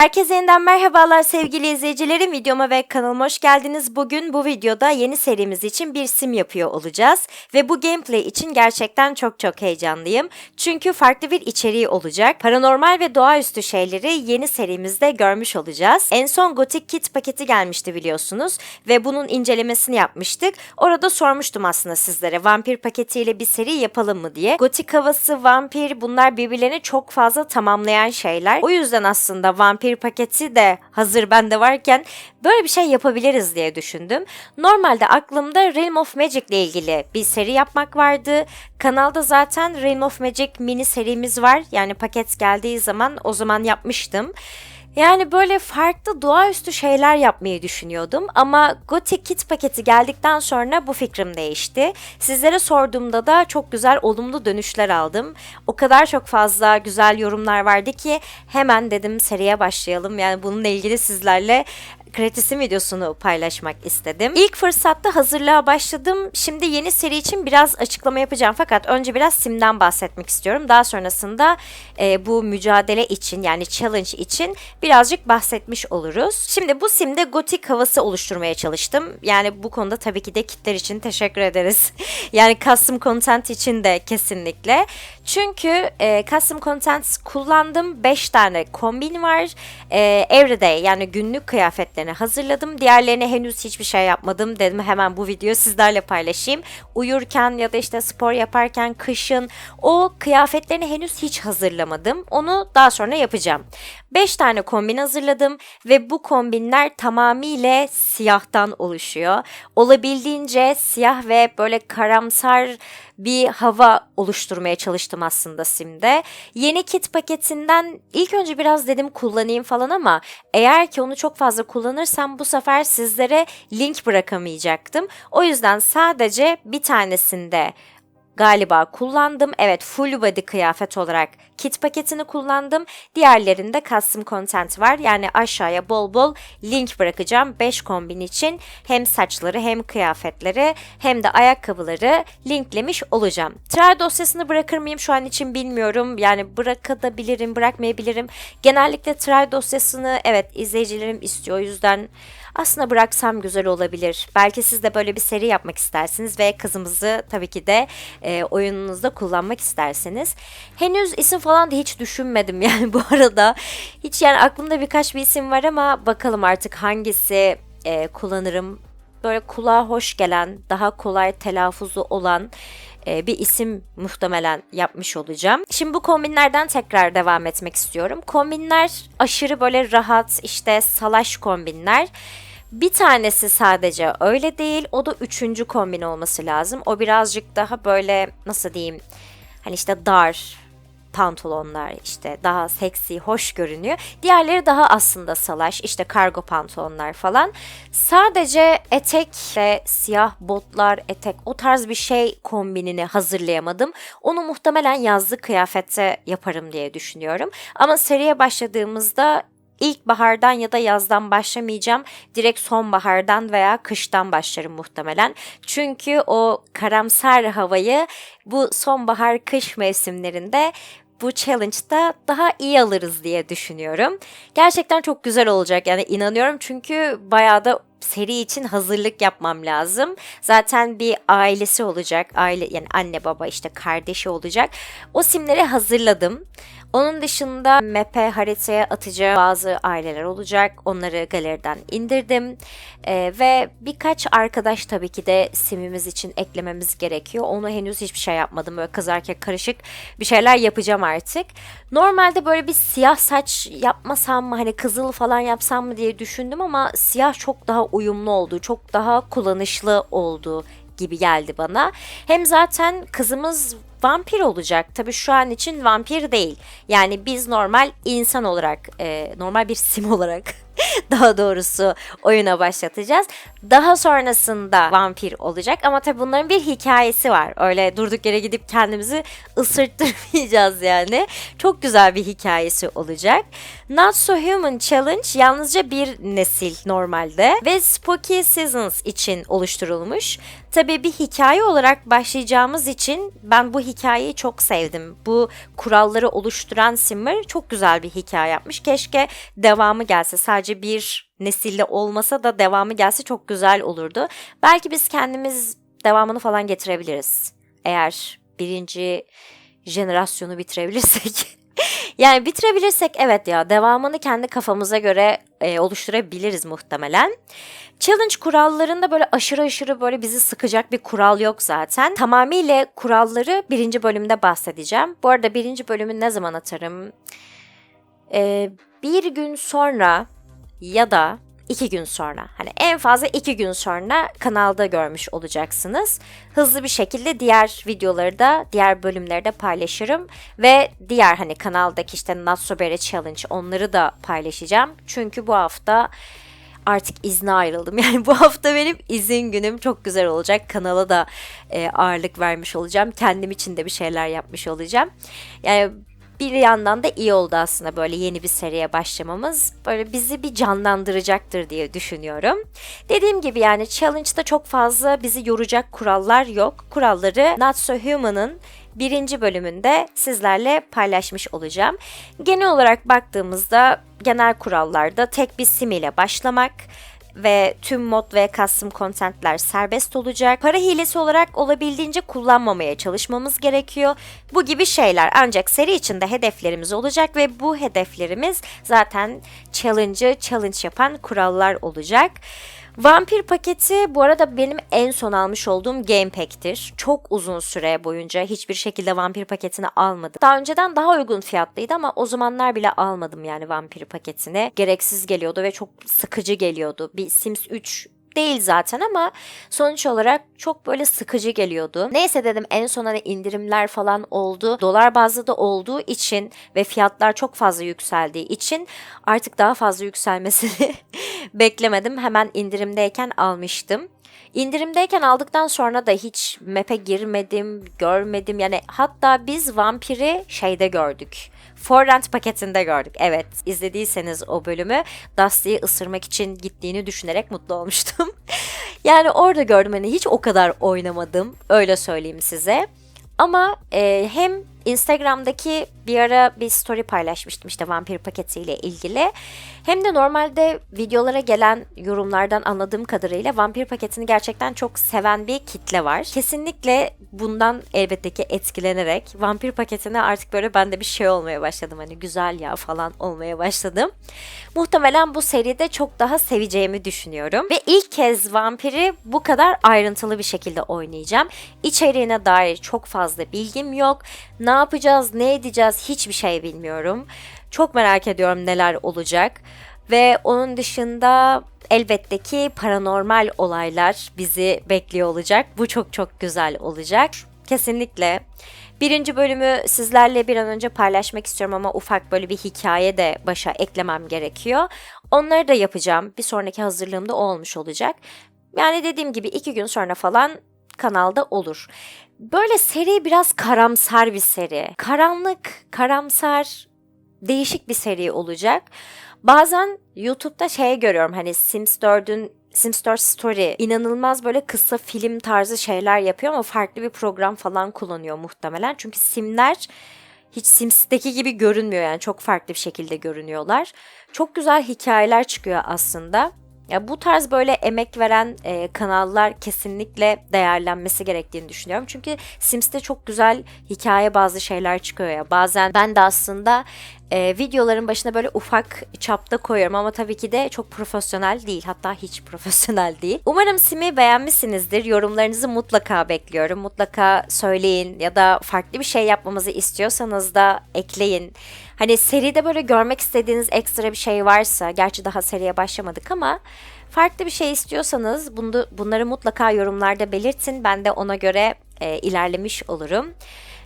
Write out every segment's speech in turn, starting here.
Herkese yeniden merhabalar sevgili izleyicilerim. Videoma ve kanalıma hoş geldiniz. Bugün bu videoda yeni serimiz için bir sim yapıyor olacağız. Ve bu gameplay için gerçekten çok çok heyecanlıyım. Çünkü farklı bir içeriği olacak. Paranormal ve doğaüstü şeyleri yeni serimizde görmüş olacağız. En son Gothic Kit paketi gelmişti biliyorsunuz. Ve bunun incelemesini yapmıştık. Orada sormuştum aslında sizlere vampir paketiyle bir seri yapalım mı diye. Gothic havası, vampir bunlar birbirlerini çok fazla tamamlayan şeyler. O yüzden aslında vampir paketi de hazır bende varken böyle bir şey yapabiliriz diye düşündüm. Normalde aklımda Realm of Magic ile ilgili bir seri yapmak vardı. Kanalda zaten Realm of Magic mini serimiz var. Yani paket geldiği zaman o zaman yapmıştım. Yani böyle farklı doğaüstü şeyler yapmayı düşünüyordum ama Gothic Kit paketi geldikten sonra bu fikrim değişti. Sizlere sorduğumda da çok güzel olumlu dönüşler aldım. O kadar çok fazla güzel yorumlar vardı ki hemen dedim seriye başlayalım. Yani bununla ilgili sizlerle Kratisim videosunu paylaşmak istedim. İlk fırsatta hazırlığa başladım. Şimdi yeni seri için biraz açıklama yapacağım fakat önce biraz simden bahsetmek istiyorum. Daha sonrasında e, bu mücadele için yani challenge için birazcık bahsetmiş oluruz. Şimdi bu simde gotik havası oluşturmaya çalıştım. Yani bu konuda tabii ki de kitler için teşekkür ederiz. yani custom content için de kesinlikle. Çünkü e, custom content kullandım. 5 tane kombin var. E, everyday yani günlük kıyafetlerini hazırladım. Diğerlerine henüz hiçbir şey yapmadım. Dedim hemen bu videoyu sizlerle paylaşayım. Uyurken ya da işte spor yaparken kışın o kıyafetlerini henüz hiç hazırlamadım. Onu daha sonra yapacağım. 5 tane kombin hazırladım ve bu kombinler tamamıyla siyahtan oluşuyor. Olabildiğince siyah ve böyle karamsar bir hava oluşturmaya çalıştım aslında simde. Yeni kit paketinden ilk önce biraz dedim kullanayım falan ama eğer ki onu çok fazla kullanırsam bu sefer sizlere link bırakamayacaktım. O yüzden sadece bir tanesinde galiba kullandım. Evet full body kıyafet olarak kit paketini kullandım. Diğerlerinde custom content var. Yani aşağıya bol bol link bırakacağım 5 kombin için. Hem saçları hem kıyafetleri hem de ayakkabıları linklemiş olacağım. Trial dosyasını bırakır mıyım şu an için bilmiyorum. Yani bırakabilirim, bırakmayabilirim. Genellikle trial dosyasını evet izleyicilerim istiyor. O yüzden aslında bıraksam güzel olabilir. Belki siz de böyle bir seri yapmak istersiniz ve kızımızı tabii ki de e, oyununuzda kullanmak isterseniz. Henüz isim falan da hiç düşünmedim yani bu arada. Hiç yani aklımda birkaç bir isim var ama bakalım artık hangisi e, kullanırım. Böyle kulağa hoş gelen, daha kolay telaffuzu olan e, bir isim muhtemelen yapmış olacağım. Şimdi bu kombinlerden tekrar devam etmek istiyorum. Kombinler aşırı böyle rahat işte salaş kombinler. Bir tanesi sadece öyle değil. O da üçüncü kombin olması lazım. O birazcık daha böyle nasıl diyeyim hani işte dar pantolonlar işte daha seksi, hoş görünüyor. Diğerleri daha aslında salaş, işte kargo pantolonlar falan. Sadece etek ve siyah botlar, etek o tarz bir şey kombinini hazırlayamadım. Onu muhtemelen yazlık kıyafette yaparım diye düşünüyorum. Ama seriye başladığımızda ilkbahardan ya da yazdan başlamayacağım. Direkt sonbahardan veya kıştan başlarım muhtemelen. Çünkü o karamsar havayı bu sonbahar kış mevsimlerinde bu challenge'da daha iyi alırız diye düşünüyorum. Gerçekten çok güzel olacak yani inanıyorum çünkü bayağı da seri için hazırlık yapmam lazım. Zaten bir ailesi olacak. Aile yani anne baba işte kardeşi olacak. O simleri hazırladım. Onun dışında map'e haritaya atacağı bazı aileler olacak. Onları galeriden indirdim. Ee, ve birkaç arkadaş tabii ki de simimiz için eklememiz gerekiyor. Onu henüz hiçbir şey yapmadım. Böyle kız karışık bir şeyler yapacağım artık. Normalde böyle bir siyah saç yapmasam mı hani kızıl falan yapsam mı diye düşündüm ama siyah çok daha uyumlu oldu. Çok daha kullanışlı oldu gibi geldi bana. Hem zaten kızımız vampir olacak. Tabii şu an için vampir değil. Yani biz normal insan olarak, e, normal bir sim olarak daha doğrusu oyuna başlatacağız. Daha sonrasında vampir olacak ama tabii bunların bir hikayesi var. Öyle durduk yere gidip kendimizi ısırttırmayacağız yani. Çok güzel bir hikayesi olacak. Not So Human Challenge yalnızca bir nesil normalde ve Spooky Seasons için oluşturulmuş. Tabii bir hikaye olarak başlayacağımız için ben bu hikayeyi çok sevdim. Bu kuralları oluşturan Simmer çok güzel bir hikaye yapmış. Keşke devamı gelse. Sadece bir nesille olmasa da devamı gelse çok güzel olurdu. Belki biz kendimiz devamını falan getirebiliriz. Eğer birinci jenerasyonu bitirebilirsek. yani bitirebilirsek evet ya devamını kendi kafamıza göre e, oluşturabiliriz muhtemelen. Challenge kurallarında böyle aşırı aşırı böyle bizi sıkacak bir kural yok zaten. Tamamıyla kuralları birinci bölümde bahsedeceğim. Bu arada birinci bölümü ne zaman atarım? Ee, bir gün sonra ya da iki gün sonra hani en fazla iki gün sonra kanalda görmüş olacaksınız. Hızlı bir şekilde diğer videoları da diğer bölümleri de paylaşırım ve diğer hani kanaldaki işte Not So Bad Challenge onları da paylaşacağım. Çünkü bu hafta artık izne ayrıldım. Yani bu hafta benim izin günüm çok güzel olacak. Kanala da e, ağırlık vermiş olacağım. Kendim için de bir şeyler yapmış olacağım. Yani bir yandan da iyi oldu aslında böyle yeni bir seriye başlamamız. Böyle bizi bir canlandıracaktır diye düşünüyorum. Dediğim gibi yani challenge'da çok fazla bizi yoracak kurallar yok. Kuralları Not So Human'ın birinci bölümünde sizlerle paylaşmış olacağım. Genel olarak baktığımızda genel kurallarda tek bir sim ile başlamak, ve tüm mod ve custom contentler serbest olacak. Para hilesi olarak olabildiğince kullanmamaya çalışmamız gerekiyor. Bu gibi şeyler ancak seri içinde hedeflerimiz olacak ve bu hedeflerimiz zaten challenge'ı challenge yapan kurallar olacak. Vampir paketi bu arada benim en son almış olduğum Game Pack'tir. Çok uzun süre boyunca hiçbir şekilde vampir paketini almadım. Daha önceden daha uygun fiyatlıydı ama o zamanlar bile almadım yani vampir paketini. Gereksiz geliyordu ve çok sıkıcı geliyordu. Bir Sims 3 değil zaten ama sonuç olarak çok böyle sıkıcı geliyordu. Neyse dedim en son hani indirimler falan oldu. Dolar bazlı da olduğu için ve fiyatlar çok fazla yükseldiği için artık daha fazla yükselmesini beklemedim. Hemen indirimdeyken almıştım. İndirimdeyken aldıktan sonra da hiç map'e girmedim, görmedim. Yani hatta biz vampiri şeyde gördük. Forrent paketinde gördük. Evet izlediyseniz o bölümü Dusty'yi ısırmak için gittiğini düşünerek mutlu olmuştum. yani orada gördüm hani hiç o kadar oynamadım öyle söyleyeyim size. Ama e, hem Instagram'daki bir ara bir story paylaşmıştım işte vampir paketiyle ilgili. Hem de normalde videolara gelen yorumlardan anladığım kadarıyla vampir paketini gerçekten çok seven bir kitle var. Kesinlikle bundan elbette ki etkilenerek vampir paketine artık böyle bende bir şey olmaya başladım. Hani güzel ya falan olmaya başladım. Muhtemelen bu seride çok daha seveceğimi düşünüyorum. Ve ilk kez vampiri bu kadar ayrıntılı bir şekilde oynayacağım. İçeriğine dair çok fazla bilgim yok. Ne yapacağız, ne edeceğiz hiçbir şey bilmiyorum. Çok merak ediyorum neler olacak. Ve onun dışında elbette ki paranormal olaylar bizi bekliyor olacak. Bu çok çok güzel olacak. Kesinlikle. Birinci bölümü sizlerle bir an önce paylaşmak istiyorum ama ufak böyle bir hikaye de başa eklemem gerekiyor. Onları da yapacağım. Bir sonraki hazırlığımda olmuş olacak. Yani dediğim gibi iki gün sonra falan kanalda olur. Böyle seri biraz karamsar bir seri. Karanlık, karamsar, değişik bir seri olacak. Bazen YouTube'da şey görüyorum hani Sims 4'ün Sims 4 Story inanılmaz böyle kısa film tarzı şeyler yapıyor ama farklı bir program falan kullanıyor muhtemelen. Çünkü simler hiç Sims'teki gibi görünmüyor yani çok farklı bir şekilde görünüyorlar. Çok güzel hikayeler çıkıyor aslında. Ya bu tarz böyle emek veren e, kanallar kesinlikle değerlenmesi gerektiğini düşünüyorum. Çünkü Sims'te çok güzel hikaye bazı şeyler çıkıyor ya. Bazen ben de aslında e, videoların başına böyle ufak çapta koyuyorum ama tabii ki de çok profesyonel değil. Hatta hiç profesyonel değil. Umarım Sim'i beğenmişsinizdir. Yorumlarınızı mutlaka bekliyorum. Mutlaka söyleyin ya da farklı bir şey yapmamızı istiyorsanız da ekleyin. Hani seride böyle görmek istediğiniz ekstra bir şey varsa, gerçi daha seriye başlamadık ama farklı bir şey istiyorsanız bunu, bunları mutlaka yorumlarda belirtin. Ben de ona göre e, ilerlemiş olurum.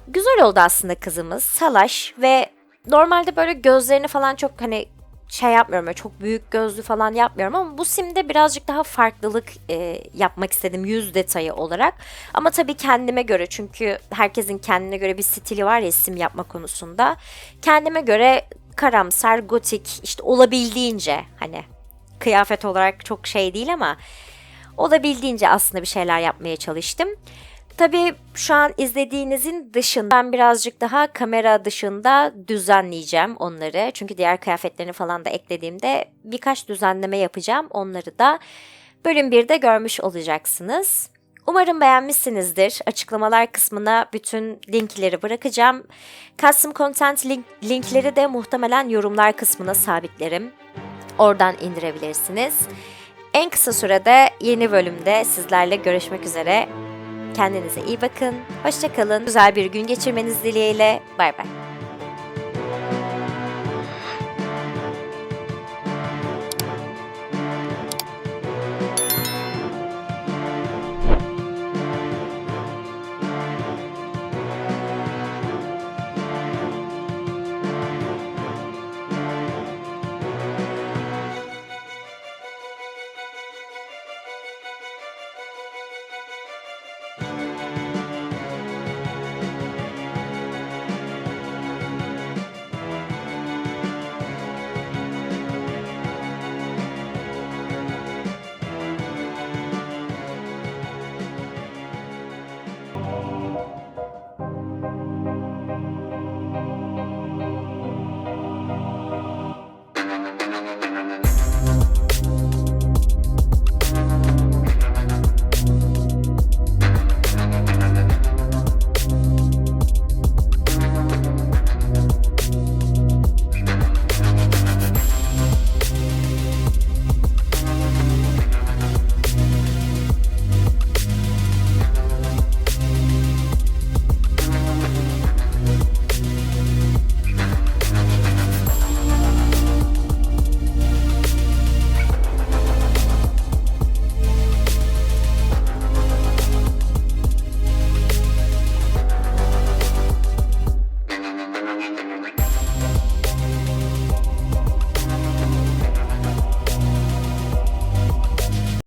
Güzel oldu aslında kızımız. Salaş ve normalde böyle gözlerini falan çok hani şey yapmıyorum böyle çok büyük gözlü falan yapmıyorum ama bu simde birazcık daha farklılık e, yapmak istedim yüz detayı olarak. Ama tabii kendime göre çünkü herkesin kendine göre bir stili var ya sim yapma konusunda. Kendime göre karamsar, gotik işte olabildiğince hani kıyafet olarak çok şey değil ama olabildiğince aslında bir şeyler yapmaya çalıştım. Tabii şu an izlediğinizin dışında ben birazcık daha kamera dışında düzenleyeceğim onları. Çünkü diğer kıyafetlerini falan da eklediğimde birkaç düzenleme yapacağım. Onları da bölüm 1'de görmüş olacaksınız. Umarım beğenmişsinizdir. Açıklamalar kısmına bütün linkleri bırakacağım. Custom Content link, linkleri de muhtemelen yorumlar kısmına sabitlerim. Oradan indirebilirsiniz. En kısa sürede yeni bölümde sizlerle görüşmek üzere. Kendinize iyi bakın. Hoşçakalın. Güzel bir gün geçirmeniz dileğiyle. Bay bay.